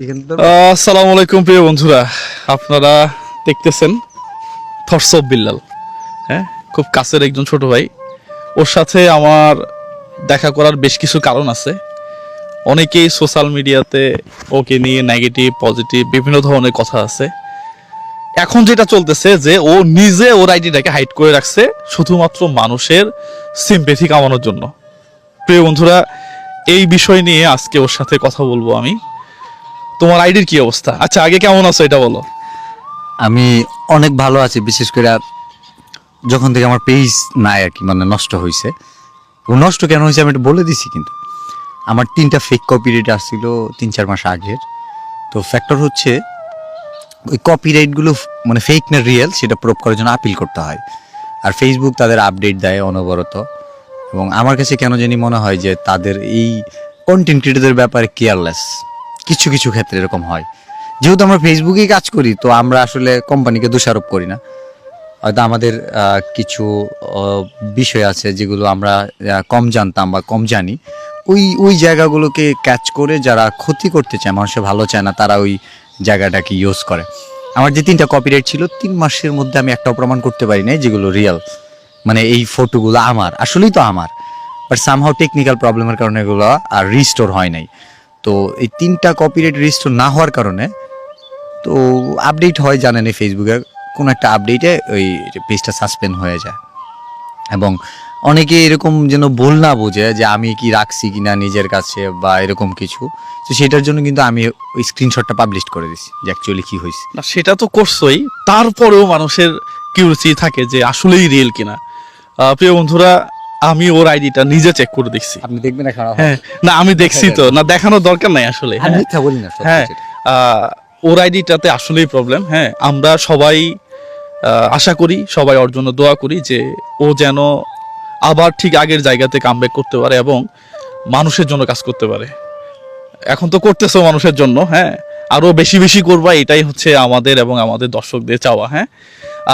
আসসালামু আলাইকুম প্রিয় বন্ধুরা। আপনারা দেখতেছেন অফ বিল্লাল হ্যাঁ খুব কাছের একজন ছোট ভাই। ওর সাথে আমার দেখা করার বেশ কিছু কারণ আছে। অনেকেই সোশ্যাল মিডিয়াতে ওকে নিয়ে নেগেটিভ পজিটিভ বিভিন্ন ধরনের কথা আছে। এখন যেটা চলতেছে যে ও নিজে ওর আইডিটাকে হাইড করে রাখছে শুধুমাত্র মানুষের সিম্পেথি কামানোর জন্য। প্রিয় বন্ধুরা, এই বিষয় নিয়ে আজকে ওর সাথে কথা বলব আমি। তোমার আইডির কি অবস্থা? আচ্ছা আগে কেমন আছো এটা বলো। আমি অনেক ভালো আছি, বিশেষ করে যখন থেকে আমার পেজ নাই আর কি মানে নষ্ট হয়েছে নষ্ট কেন হয়েছে আমি একটু বলে দিছি কিন্তু। আমার তিনটা ফেক কপিরাইট আসছিল তিন চার মাস আগের। তো ফ্যাক্টর হচ্ছে, ওই কপি কপিরাইটগুলো মানে ফেক না রিয়েল সেটা প্রুভ করার জন্য আপিল করতে হয়। আর ফেসবুক তাদের আপডেট দেয় অনবরত। এবং আমার কাছে কেন জানি মনে হয় যে তাদের এই কন্টেন্ট ক্রিয়েটরদের ব্যাপারে কেয়ারলেস কিছু কিছু ক্ষেত্রে এরকম হয়। যেহেতু আমরা ফেসবুকেই কাজ করি, তো আমরা আসলে কোম্পানিকে দোষারোপ করি না। হয়তো আমাদের কিছু বিষয় আছে যেগুলো আমরা কম জানতাম বা কম জানি। ওই ওই জায়গাগুলোকে ক্যাচ করে যারা ক্ষতি করতে চায় মানুষের ভালো চায় না, তারা ওই জায়গাটাকে ইউজ করে। আমার যে তিনটা কপিরাইট ছিল, তিন মাসের মধ্যে আমি একটাও প্রমাণ করতে পারি নাই যেগুলো রিয়েল মানে এই ফটোগুলো আমার, আসলেই তো আমার। বাট সামহাও টেকনিক্যাল প্রবলেমের কারণে এগুলো আর রিস্টোর হয় নাই। তো এই তিনটা কপিরাইট রিস্টোর না হওয়ার কারণে তো আপডেট হয় জানেন এই ফেসবুকে কোনো একটা আপডেটে ওই পেজটা সাসপেন্ড হয়ে যায়। এবং অনেকে এরকম যেন ভুল না বোঝে যে আমি কি রাখছি কি না নিজের কাছে বা এরকম কিছু, তো সেটার জন্য কিন্তু আমি ওই স্ক্রিনশটটা পাবলিশ করে দিছি যে অ্যাকচুয়ালি কি হয়েছে না, সেটা তো করছোই, তারপরেও মানুষের কিউরিসি থাকে যে আসলেই রিয়েল কিনা। প্রিয় বন্ধুরা আমি ওর আইডিটা নিজে চেক করে দেখছি। আপনি দেখবেন এখন হ্যাঁ না আমি দেখছি তো। না। দেখানোর দরকার নাই আসলে। আমি হ্যাঁ মিথ্যা বলি না হ্যাঁ ওর আইডিটাতে আসলেই প্রবলেম হ্যাঁ। আমরা সবাই আশা করি সবাই ওর জন্য দোয়া করি যে ও যেন আবার ঠিক আগের জায়গাতে কামব্যাক করতে পারে এবং মানুষের জন্য কাজ করতে পারে। এখন তো করতেছো মানুষের জন্য হ্যাঁ। আরও বেশি বেশি করবা এটাই হচ্ছে আমাদের এবং আমাদের দর্শকদের চাওয়া হ্যাঁ।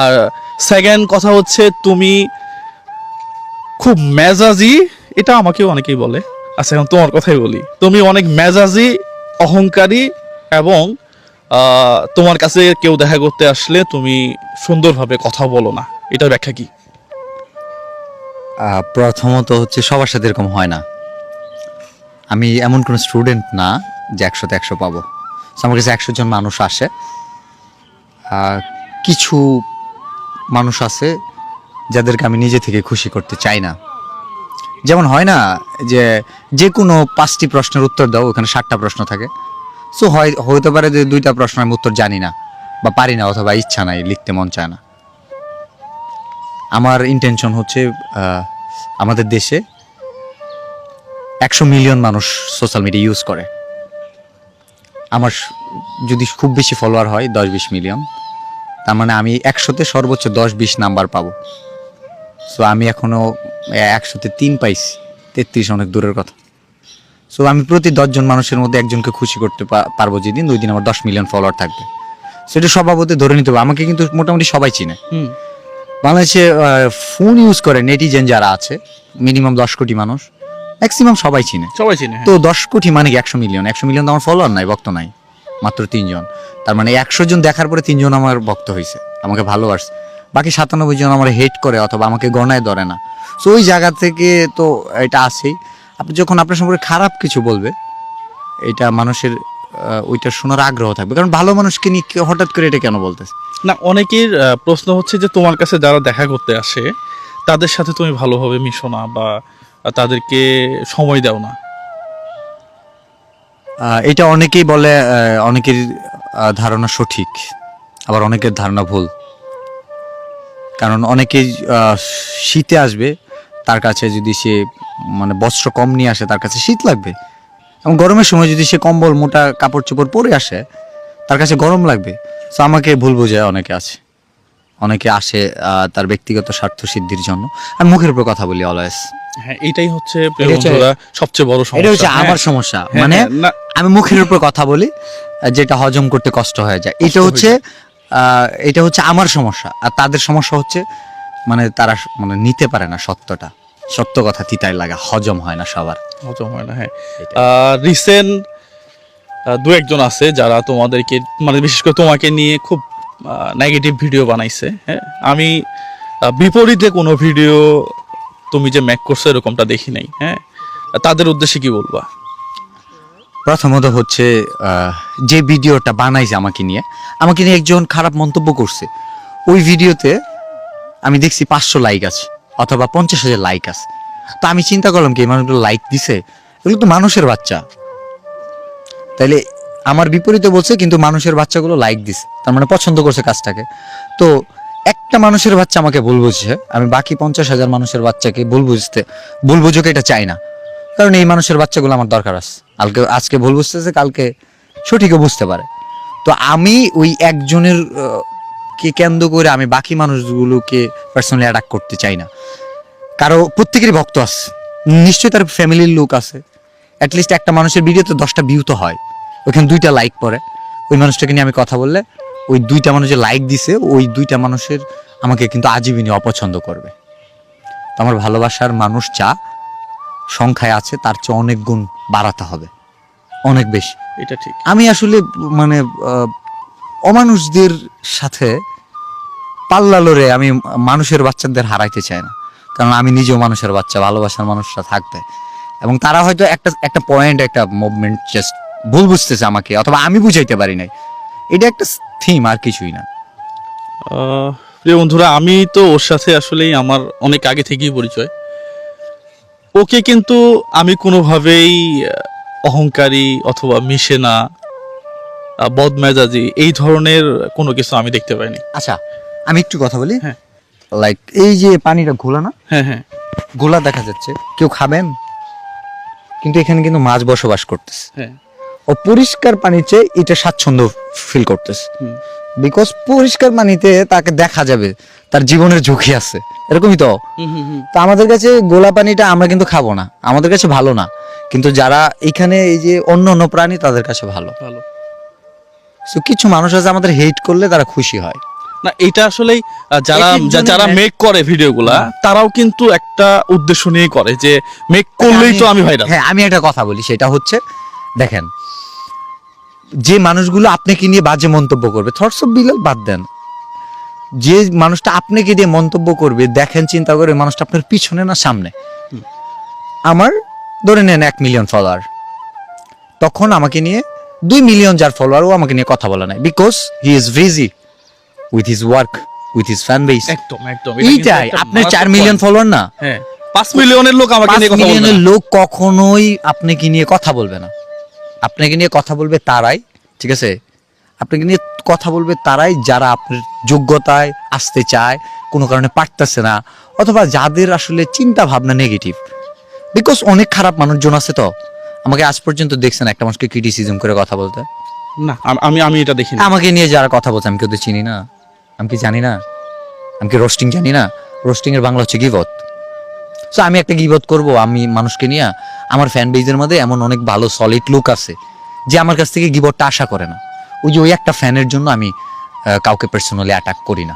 আর সেকেন্ড কথা হচ্ছে তুমি খুব মেজাজি, এটা আমাকেও অনেকেই বলে। আচ্ছা এখন তোমার কথাই বলি। তুমি অনেক মেজাজি, অহংকারী এবং তোমার কাছে কেউ দেখা করতে আসলে তুমি সুন্দরভাবে কথা বলো না। এটার ব্যাখ্যা কি? প্রথমত হচ্ছে সবার সাথে এরকম হয় না। আমি এমন কোনো স্টুডেন্ট না যে একশোতে একশো পাবো। আমার কাছে একশো জন মানুষ আসে। কিছু মানুষ আছে যাদেরকে আমি নিজে থেকে খুশি করতে চাই না। যেমন হয় না যে যে কোনো পাঁচটি প্রশ্নের উত্তর দাও, ওখানে ষাটটা প্রশ্ন থাকে। সো হয় হতে পারে যে দুইটা প্রশ্ন আমি উত্তর জানি না বা পারি না অথবা ইচ্ছা নাই, লিখতে মন চায় না। আমার ইন্টেনশন হচ্ছে আমাদের দেশে একশো মিলিয়ন মানুষ সোশ্যাল মিডিয়া ইউজ করে। আমার যদি খুব বেশি ফলোয়ার হয়, দশ বিশ মিলিয়ন তার মানে আমি একশোতে সর্বোচ্চ দশ বিশ নাম্বার পাবো। সো আমি এখনও একশোতে তিন পাইছি। তেত্রিশ অনেক দূরের কথা। সো আমি প্রতি দশজন মানুষের মধ্যে একজনকে খুশি করতে পারব যেদিন ওই দিন আমার দশ মিলিয়ন ফলোয়ার থাকবে। সেটা স্বভাবতে ধরে নিতে হবে। আমাকে কিন্তু মোটামুটি সবাই চিনে। বাংলাদেশে ফোন ইউজ করে নেটিজেন যারা আছে মিনিমাম দশ কোটি মানুষ ম্যাক্সিমাম সবাই চিনে। সবাই চিনে হ্যাঁ। তো দশ কোটি মানে কি একশো মিলিয়ন? একশো মিলিয়ন তো আমার ফলোয়ার নাই ভক্ত নাই মাত্র তিনজন। তার মানে একশো জন দেখার পরে তিনজন আমার ভক্ত হয়েছে আমাকে ভালোবাসে বাকি সাতানব্বই জন আমার হেট করে অথবা আমাকে গণায় ধরে না। সো ওই জায়গা থেকে তো এটা আছেই। আপনি যখন আপনার সম্পর্কে খারাপ কিছু বলবে এটা মানুষের ওইটা শোনার আগ্রহ থাকবে। কারণ ভালো মানুষকে নিয়ে হঠাৎ করে এটা কেন বলতেছে? না অনেকের প্রশ্ন হচ্ছে যে তোমার কাছে যারা দেখা করতে আসে তাদের সাথে তুমি ভালোভাবে মিশো না বা তাদেরকে সময় দাও না। এটা অনেকেই বলে অনেকের ধারণা সঠিক আবার অনেকের ধারণা ভুল। কারণ অনেকে শীতে আসবে তার কাছে যদি সে মানে বস্ত্র কম নিয়ে আসে তার কাছে শীত লাগবে। এবং গরমের সময় যদি সে কম্বল মোটা কাপড় চোপড় পরে আসে তার কাছে গরম লাগবে। তো আমাকে ভুল বোঝায় অনেকে আছে। অনেকে আসে আহ, তার ব্যক্তিগত স্বার্থ সিদ্ধির জন্য। আমি মুখের উপর কথা বলি অলওয়েজ হ্যাঁ এটাই হচ্ছে সবচেয়ে বড় সমস্যা এটা হচ্ছে। আমার সমস্যা। হ্যাঁ, মানে হ্যাঁ, আমি মুখের উপর কথা বলি যেটা হজম করতে কষ্ট হয়ে যায়। এটা হচ্ছে এটা হচ্ছে আমার সমস্যা। আর তাদের সমস্যা হচ্ছে মানে তারা মানে নিতে পারে না সত্যটা। সত্য কথা তিতাই লাগা হজম হয় না সবার। হজম হয় না হ্যাঁ। রিসেন্ট দু একজন আছে যারা তোমাদেরকে মানে বিশেষ করে তোমাকে নিয়ে খুব নেগেটিভ ভিডিও বানাইছে হ্যাঁ। আমি বিপরীতে কোনো ভিডিও তুমি যে ম্যাক করছ এরকমটা দেখি নাই হ্যাঁ। তাদের উদ্দেশ্যে কি বলবা? প্রথমত হচ্ছে যে ভিডিওটা বানাইছে আমাকে নিয়ে আমাকে নিয়ে একজন খারাপ মন্তব্য করছে। ওই ভিডিওতে আমি দেখছি পাঁচশো লাইক আছে, অথবা পঞ্চাশ হাজার লাইক আছে। তো আমি চিন্তা করলাম কি মানুষগুলো লাইক দিছে? এগুলো তো মানুষের বাচ্চা। তাইলে আমার বিপরীতে বলছে, কিন্তু মানুষের বাচ্চাগুলো লাইক দিছে, তার মানে পছন্দ করছে কাজটাকে। তো একটা মানুষের বাচ্চা আমাকে ভুল বুঝছে, আমি বাকি পঞ্চাশ হাজার মানুষের বাচ্চাকে ভুল বুঝতে, ভুল বুঝুকে এটা চাই না। কারণ এই মানুষের বাচ্চাগুলো আমার দরকার আছে। কালকে আজকে ভুল বুঝতেছে, কালকে সঠিকও বুঝতে পারে। তো আমি ওই একজনের কে কেন্দ্র করে আমি বাকি মানুষগুলোকে পার্সোনালি অ্যাটাক করতে চাই না। কারও প্রত্যেকেরই ভক্ত আছে। নিশ্চয়ই তার ফ্যামিলির লোক আছে। অ্যাটলিস্ট একটা মানুষের ভিডিওতে দশটা ভিউ তো হয়। ওইখানে দুইটা লাইক পড়ে। ওই মানুষটাকে নিয়ে আমি কথা বললে ওই দুইটা মানুষের লাইক দিছে, ওই দুইটা মানুষের আমাকে কিন্তু আজীবনী অপছন্দ করবে। আমার ভালোবাসার মানুষ যা সংখ্যায় আছে তার চেয়ে অনেক গুণ বাড়াতে হবে। অনেক বেশি। এটা ঠিক। আমি আসলে মানে অমানুষদের সাথে পাল্লা লড়ে আমি মানুষের বাচ্চাদের হারাইতে চাই না। কারণ আমি নিজেও মানুষের বাচ্চা ভালোবাসার মানুষরা থাকবে। এবং তারা হয়তো একটা একটা পয়েন্ট একটা মুভমেন্ট জাস্ট ভুল বুঝতেছে আমাকে অথবা আমি বুঝাইতে পারি নাই। এটা একটা থিম আর কিছুই না। প্রিয় বন্ধুরা আমি তো ওর সাথে আসলেই আমার অনেক আগে থেকেই পরিচয়। ওকে কিন্তু আমি কোনোভাবেই অহংকারী অথবা মিশে না বদমেজাজি এই ধরনের কোনো কিছু আমি দেখতে পাইনি। আচ্ছা আমি একটু কথা বলি? হ্যাঁ। লাইক এই যে পানিটা ঘোলা না? হ্যাঁ হ্যাঁ। গোলা দেখা যাচ্ছে। কেউ খাবেন? কিন্তু এখানে কিন্তু মাছ বসবাস করতেছে। হ্যাঁ। ও পরিষ্কার পানির চেয়ে এটা স্বাচ্ছন্দ্য ফিল করতেছে। বিকজ পরিষ্কার পানিতে তাকে দেখা যাবে। তার জীবনের ঝুঁকি আছে। এরকমই তো? তো আমাদের কাছে গোলা পানিটা আমরা কিন্তু খাব না। আমাদের কাছে ভালো না। কিন্তু যারা এখানে এই যে অন্য অন্য প্রাণী তাদের কাছে ভালো। ভালো। তো কিছু মানুষ আছে আমাদের হেট করলে তারা খুশি হয়। না এটা আসলেই যারা যারা মেক করে ভিডিওগুলা তারাও কিন্তু একটা উদ্দেশ্য নিয়ে করে যে মেক করলেই তো আমি ভাইরাল হ্যাঁ আমি একটা কথা বলি সেটা হচ্ছে দেখেন যে মানুষগুলো আপনাকে নিয়ে বাজে মন্তব্য করবে থটস অফ বিলাল বাদ দেন। যে মানুষটা আপনাকে দিয়ে মন্তব্য করবে দেখেন চিন্তা করে মানুষটা আপনার পিছনে না সামনে? আমার ধরে নেন এক মিলিয়ন ফলোয়ার তখন আমাকে নিয়ে দুই মিলিয়ন যার ফলোয়ার ও আমাকে নিয়ে কথা বলে নাই। Because he is busy with his work with his fan base একদম একদম। এইটাই আপনার চার মিলিয়ন ফলোয়ার না? হ্যাঁ পাঁচ মিলিয়নের লোক আমাকে নিয়ে কথা বলবে মিলিয়নের লোক কখনোই আপনাকে নিয়ে কথা বলবে না। আপনাকে নিয়ে কথা বলবে তারাই ঠিক আছে? আপনাকে নিয়ে কথা বলবে তারাই যারা আপনার যোগ্যতায় আসতে চায় কোনো কারণে পারতেছে না অথবা যাদের আসলে চিন্তা ভাবনা নেগেটিভ বিকজ অনেক খারাপ মানুষজন আছে তো। আমাকে আজ পর্যন্ত দেখছেন একটা মানুষকে ক্রিটিসিজম করে কথা বলতে। না আমি আমি এটা দেখি আমাকে নিয়ে যারা কথা বলছে আমি কেউ তো চিনি না? আমি কি জানি না? আমি কি রোস্টিং জানি না? রোস্টিং এর বাংলা হচ্ছে গিবত। সো আমি একটা গিবত করব আমি মানুষকে নিয়ে। আমার ফ্যান বেজের মধ্যে এমন অনেক ভালো সলিড লুক আছে যে আমার কাছ থেকে গিবতটা আশা করে না। ওই যে ওই একটা ফ্যানের জন্য আমি কাউকে পার্সোনালি অ্যাটাক করি না।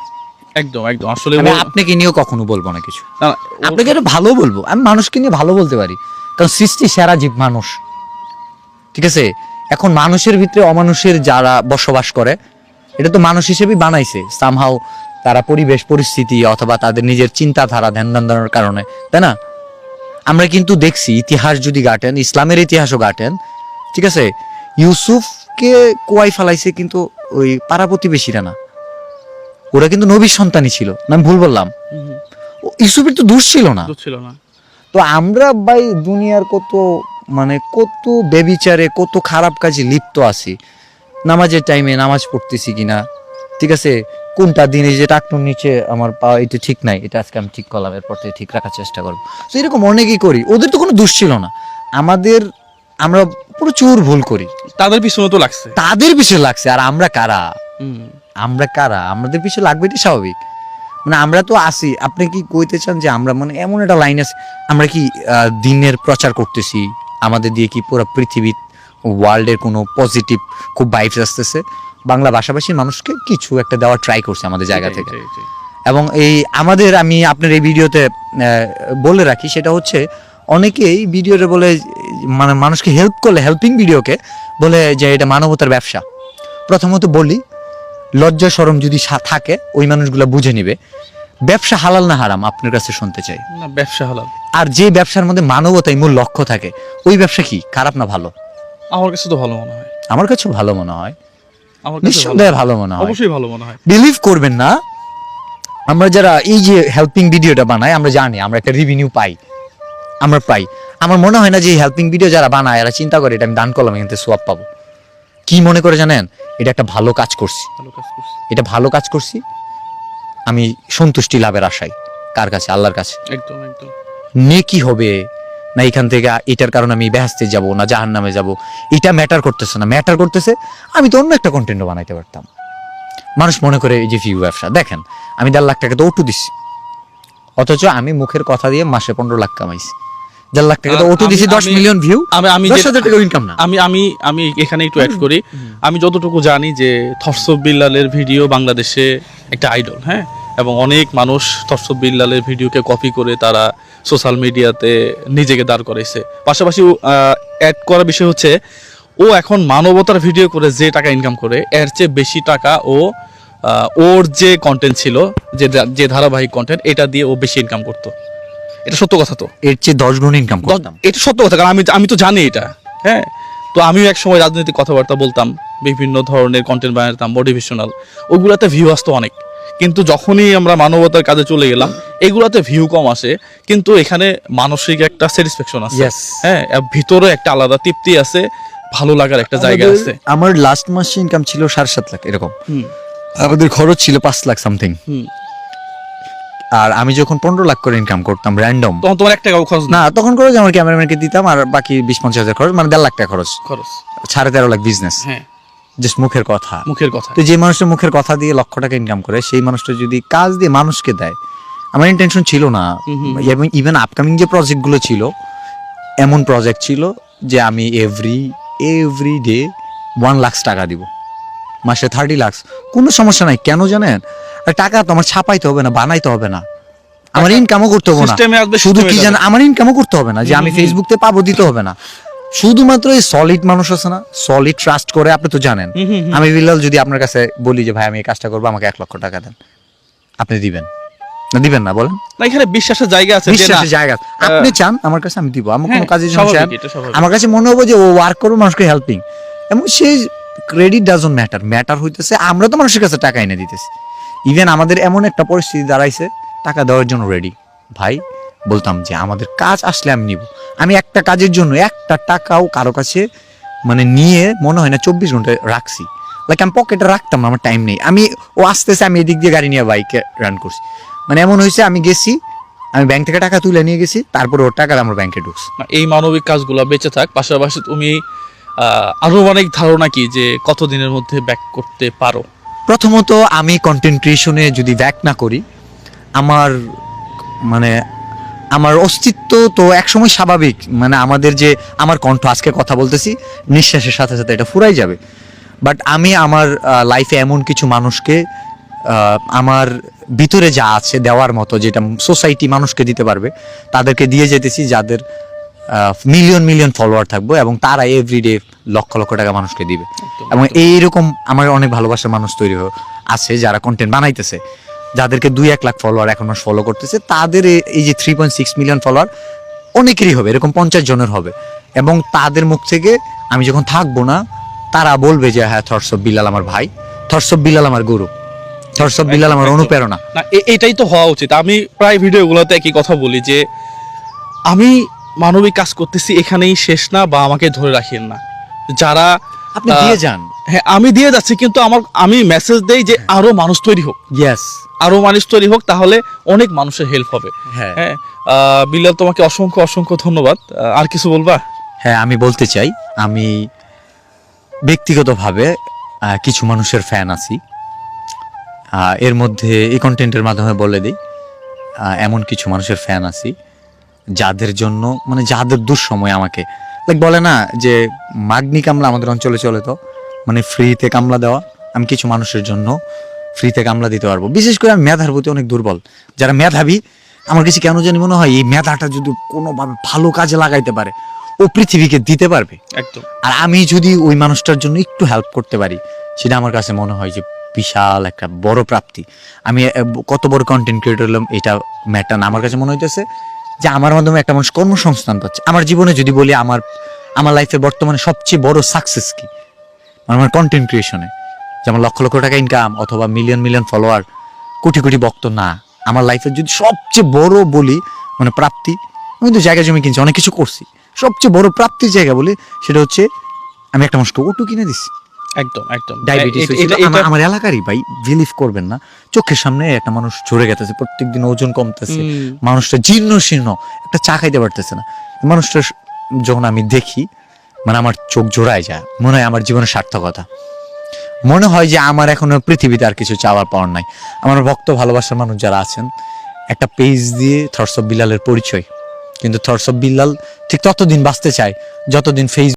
একদম একদম। আসলে আমি আপনাকে নিয়েও কখনো বলব না কিছু। আপনাকে এটা ভালো বলব। আমি মানুষকে নিয়ে ভালো বলতে পারি। কারণ সৃষ্টি সেরা জীব মানুষ। ঠিক আছে? এখন মানুষের ভিতরে অমানুষের যারা বসবাস করে এটা তো মানুষ হিসেবেই বানাইছে। সামহাও তারা পরিবেশ পরিস্থিতি অথবা তাদের নিজের চিন্তাধারা ধ্যান ধারণার কারণে। তাই না? আমরা কিন্তু দেখছি ইতিহাস যদি গাটেন ইসলামের ইতিহাসও গাটেন ঠিক আছে? ইউসুফকে কোয়াই ফেলাইছে কিন্তু ওই পাড়া প্রতিবেশীরা না। ওরা কিন্তু নবীর সন্তানই ছিল না আমি ভুল বললাম? ইউসুফের তো দোষ ছিল না। দূর ছিল না। তো আমরা ভাই দুনিয়ার কত মানে কত বেবিচারে কত খারাপ কাজে লিপ্ত আছি। নামাজের টাইমে নামাজ পড়তেছি কিনা ঠিক আছে? কোনটা দিনে যে টাকটুর নিচে আমার পা এটা ঠিক নাই এটা আজকে আমি ঠিক করলাম এরপর থেকে ঠিক রাখার চেষ্টা করব। তো এরকম অনেকেই করি ওদের তো কোনো দোষ ছিল না। আমাদের আমরা প্রচুর ভুল করি। তাদের পিছনে তো লাগছে। তাদের পিছনে লাগছে আর আমরা কারা? আমরা কারা? আমাদের পিছনে লাগবে এটি স্বাভাবিক। মানে আমরা তো আসি আপনি কি কইতে চান যে আমরা মানে এমন একটা লাইন আছে আমরা কি দিনের প্রচার করতেছি? আমাদের দিয়ে কি পুরো পৃথিবী ওয়ার্ল্ডের কোনো পজিটিভ খুব ভাইবস আসতেছে? বাংলা ভাষাভাষীর মানুষকে কিছু একটা দেওয়ার ট্রাই করছে আমাদের জায়গা থেকে। এবং এই আমাদের আমি আপনার এই ভিডিওতে বলে রাখি সেটা হচ্ছে অনেকেই ভিডিওতে বলে মানে মানুষকে হেল্প করলে হেল্পিং ভিডিওকে বলে যে এটা মানবতার ব্যবসা। প্রথমত বলি লজ্জা সরম যদি থাকে ওই মানুষগুলো বুঝে নিবে। ব্যবসা হালাল না হারাম আপনার কাছে শুনতে চাই। না ব্যবসা হালাল। আর যে ব্যবসার মধ্যে মানবতাই মূল লক্ষ্য থাকে ওই ব্যবসা কি খারাপ না ভালো? আমার কাছে তো ভালো মনে হয়। আমার কাছেও ভালো মনে হয়। আমার কাছে ভালো- নিঃসন্দেহে ভালো মনে হয়। অবশ্যই ভালো মনে হয়। বিলিভ করবেন না। আমরা যারা এই যে হেল্পিং ভিডিওটা বানাই আমরা জানি আমরা একটা রিভিনিউ পাই। আমরা পাই। আমার মনে হয় না যে হেল্পিং ভিডিও যারা বানায় এরা চিন্তা করে এটা আমি দান করলাম এখান থেকে সোয়াব পাবো। কি মনে করে জানেন? এটা একটা ভালো কাজ করছি। এটা ভালো কাজ করছি। আমি সন্তুষ্টি লাভের আশায়। কার কাছে? আল্লাহর কাছে। একদম একদম। নেকি হবে না এখান থেকে এটার কারণে আমি বেহাস্তে যাব না জাহান নামে যাব? এটা ম্যাটার করতেছে না। ম্যাটার করতেছে আমি তো অন্য একটা কন্টেন্টও বানাইতে পারতাম। মানুষ মনে করে এই যে ভিউ ব্যবসা। দেখেন আমি দেড় লাখ টাকা তো ওটু দিছি। অথচ আমি মুখের কথা দিয়ে মাসে পনেরো লাখ কামাইছি। দেড় লাখ টাকা। ওটু দিছি দশ মিলিয়ন ভিউ আমি আমি দশ হাজার টাকা ইনকাম না। আমি আমি আমি এখানে একটু অ্যাড করি। আমি যতটুকু জানি যে থরসব বিল্লালের ভিডিও বাংলাদেশে একটা আইডল হ্যাঁ? এবং অনেক মানুষ বিল্লালের ভিডিওকে কপি করে তারা সোশ্যাল মিডিয়াতে নিজেকে দাঁড় করাইছে। পাশাপাশি অ্যাড করার বিষয় হচ্ছে ও এখন মানবতার ভিডিও করে যে টাকা ইনকাম করে এর চেয়ে বেশি টাকা ও ওর যে কন্টেন্ট ছিল যে যে ধারাবাহিক কন্টেন্ট এটা দিয়ে ও বেশি ইনকাম করতো। এটা সত্য কথা তো। এর চেয়ে দশ গুণ ইনকাম করতাম। এটা সত্য কথা কারণ আমি আমি তো জানি এটা হ্যাঁ? তো আমিও এক সময় রাজনৈতিক কথাবার্তা বলতাম বিভিন্ন ধরনের কন্টেন্ট বানাতাম মোটিভেশনাল ওইগুলাতে ভিউ আসতো অনেক। কিন্তু যখনই আমরা মানবতার কাজে চলে গেলাম এগুলাতে ভিউ কম আসে কিন্তু এখানে মানসিক একটা স্যাটিসফ্যাকশন আছে। হ্যাঁ ভিতরে একটা আলাদা তৃপ্তি আছে ভালো লাগার একটা জায়গা আছে। আমার লাস্ট মাসে ইনকাম ছিল সাড়ে সাত লাখ এরকম। আমাদের খরচ ছিল পাঁচ লাখ সামথিং আর আমি যখন পনেরো লাখ করে ইনকাম করতাম র্যান্ডম তখন তোমার এক টাকাও খরচ না তখন খরচ আমার ক্যামেরাম্যানকে দিতাম আর বাকি বিশ পঞ্চাশ হাজার খরচ মানে দেড় লাখ টাকা খরচ। খরচ। সাড়ে তেরো লাখ বিজনেস হ্যাঁ। জাস্ট মুখের কথা। মুখের কথা। তো যে মানুষটা মুখের কথা দিয়ে লক্ষ টাকা ইনকাম করে সেই মানুষটা যদি কাজ দিয়ে মানুষকে দেয় আমার ইন্টেনশন ছিল না। এবং ইভেন আপকামিং যে প্রজেক্টগুলো ছিল এমন প্রজেক্ট ছিল যে আমি every every day one lakh টাকা দিব। মাসে থার্টি লাক্স কোনো সমস্যা নাই কেন জানেন? টাকা তো আমার ছাপাইতে হবে না বানাইতে হবে না। আমার ইনকামও করতে হবে না। শুধু কি জানেন আমার ইনকামও করতে হবে না যে আমি হুম, হুম। ফেসবুক থেকে পাবো দিতে হবে না। শুধুমাত্র এই সলিড মানুষ আছে না সলিড ট্রাস্ট করে আপনি তো জানেন। আমি বিলাল যদি আপনার কাছে বলি যে ভাই আমি এই কাজটা করব আমাকে এক লক্ষ টাকা দেন। আপনি দিবেন। না দিবেন না বলেন। না এখানে বিশ্বাসের জায়গা আছে বিশ্বাসের জায়গা আপনি চান আমার কাছে আমি দিব। আমার কোনো হ্যাঁ, চান। আমার কাছে মনে হবে যে ও ওয়ার্ক করবে মানুষকে হেল্পিং এবং সেই ক্রেডিট ডাজন ম্যাটার ম্যাটার হইতেছে আমরা তো মানুষের কাছে টাকা এনে দিতেছি। ইভেন আমাদের এমন একটা পরিস্থিতি দাঁড়াইছে টাকা দেওয়ার জন্য রেডি ভাই বলতাম যে আমাদের কাজ আসলে আমি নিব। আমি একটা কাজের জন্য একটা টাকাও কারও কাছে মানে নিয়ে মনে হয় না চব্বিশ ঘণ্টা রাখছি। লাইক আমি পকেটে রাখতাম না, আমার টাইম নেই। আমি ও আসতেছে আমি এদিক দিয়ে গাড়ি নিয়ে বাইকে রান করছি। মানে এমন হয়েছে আমি গেছি আমি ব্যাংক থেকে টাকা তুলে নিয়ে গেছি তারপরে ওর টাকা আমার ব্যাংকে ঢুকছে। এই মানবিক কাজগুলো বেঁচে থাক পাশাপাশি তুমি আহ, আরও অনেক ধারণা কি যে কত দিনের মধ্যে ব্যাক করতে পারো? প্রথমত আমি কন্টেন্ট ক্রিয়েশনে যদি ব্যাক না করি আমার মানে আমার অস্তিত্ব তো একসময় স্বাভাবিক। মানে আমাদের যে আমার কণ্ঠ আজকে কথা বলতেছি নিঃশ্বাসের সাথে সাথে এটা ফুরাই যাবে। বাট আমি আমার লাইফে এমন কিছু মানুষকে আমার ভিতরে যা আছে দেওয়ার মতো যেটা সোসাইটি মানুষকে দিতে পারবে তাদেরকে দিয়ে যেতেছি যাদের মিলিয়ন মিলিয়ন ফলোয়ার থাকব এবং তারা এভরিডে লক্ষ লক্ষ টাকা মানুষকে দিবে। এবং এইরকম আমার অনেক ভালোবাসার মানুষ তৈরি আছে যারা কন্টেন্ট বানাইতেছে। যাদেরকে দুই এক লাখ ফলোয়ার এখন মাস ফলো করতেছে তাদের এই যে three point six million follower অনেকেরই হবে এরকম পঞ্চাশ জনের হবে। এবং তাদের মুখ থেকে আমি যখন থাকব না তারা বলবে যে হ্যাঁ থরসব বিলাল আমার ভাই থরসব বিলাল আমার গুরু থরসব বিলাল আমার। অনুপ্রেরণা। না এটাই তো হওয়া উচিত। আমি প্রায় ভিডিওগুলোতে একই কথা বলি যে আমি মানবিক কাজ করতেছি এখানেই শেষ না বা আমাকে ধরে রাখেন না। যারা আপনি দিয়ে যান। হ্যাঁ আমি দিয়ে যাচ্ছি কিন্তু আমার আমি মেসেজ দেই যে আরও মানুষ তৈরি হোক। ইয়েস আরও মানুষ তৈরি হোক তাহলে অনেক মানুষের হেল্প হবে। হ্যাঁ। হ্যাঁ আহ, বিল্লাল তোমাকে অসংখ্য অসংখ্য ধন্যবাদ। আর কিছু বলবা? হ্যাঁ আমি বলতে চাই আমি ব্যক্তিগতভাবে কিছু মানুষের ফ্যান আছি। এর মধ্যে এই কন্টেন্টের মাধ্যমে বলে দিই এমন কিছু মানুষের ফ্যান আছি। যাদের জন্য মানে যাদের দুঃসময় আমাকে। লাইক বলে না যে মাগনি কামলা আমাদের অঞ্চলে চলে তো মানে ফ্রিতে কামলা দেওয়া আমি কিছু মানুষের জন্য ফ্রিতে কামলা দিতে পারব। বিশেষ করে আমি মেধার প্রতি অনেক দুর্বল। যারা মেধাবী আমার কাছে কেন জানি মনে হয় এই মেধাটা যদি কোনোভাবে ভালো কাজে লাগাইতে পারে ও পৃথিবীকে দিতে পারবে। একদম। আর আমি যদি ওই মানুষটার জন্য একটু হেল্প করতে পারি সেটা আমার কাছে মনে হয় যে বিশাল একটা বড় প্রাপ্তি। আমি কত বড় কন্টেন্ট ক্রিয়েটর হলাম এটা ম্যাটার না। আমার কাছে মনে হইতেছে যে আমার মাধ্যমে একটা মানুষ কর্মসংস্থান পাচ্ছে। আমার জীবনে যদি বলি আমার আমার লাইফে বর্তমানে সবচেয়ে বড় সাকসেস কি? মানে আমার কন্টেন্ট ক্রিয়েশনে যেমন লক্ষ লক্ষ টাকা ইনকাম অথবা million million follower crore crore ভক্ত, না। আমার লাইফের যদি সবচেয়ে বড় বলি মানে প্রাপ্তি, আমি তো জায়গা জমি কিনছি, অনেক কিছু করছি। সবচেয়ে বড় প্রাপ্তির জায়গা বলি, সেটা হচ্ছে আমি একটা মানুষকে ওটু কিনে দিছি। একদম একদম। ডায়াবেটিস এটা- আমার এলাকারই ভাই বিলিভ করবেন না। চোখের সামনে একটা মানুষ ঝরে গেতেছে প্রত্যেকদিন ওজন কমতেছে। মানুষটা জীর্ণ শীর্ণ একটা চা খাইতে পারতেছে না। মানুষটা যখন আমি দেখি মানে আমার চোখ জোড়ায় যায় মনে হয় আমার জীবনের সার্থকতা। মনে হয় যে আমার এখনও পৃথিবীতে আর কিছু চাওয়ার পাওয়ার নাই। আমার ভক্ত ভালোবাসার মানুষ যারা আছেন একটা পেজ দিয়ে অফ বিলালের পরিচয়। কিন্তু অফ বিল্লাল ঠিক ততদিন বাঁচতে চায় যতদিন ফেস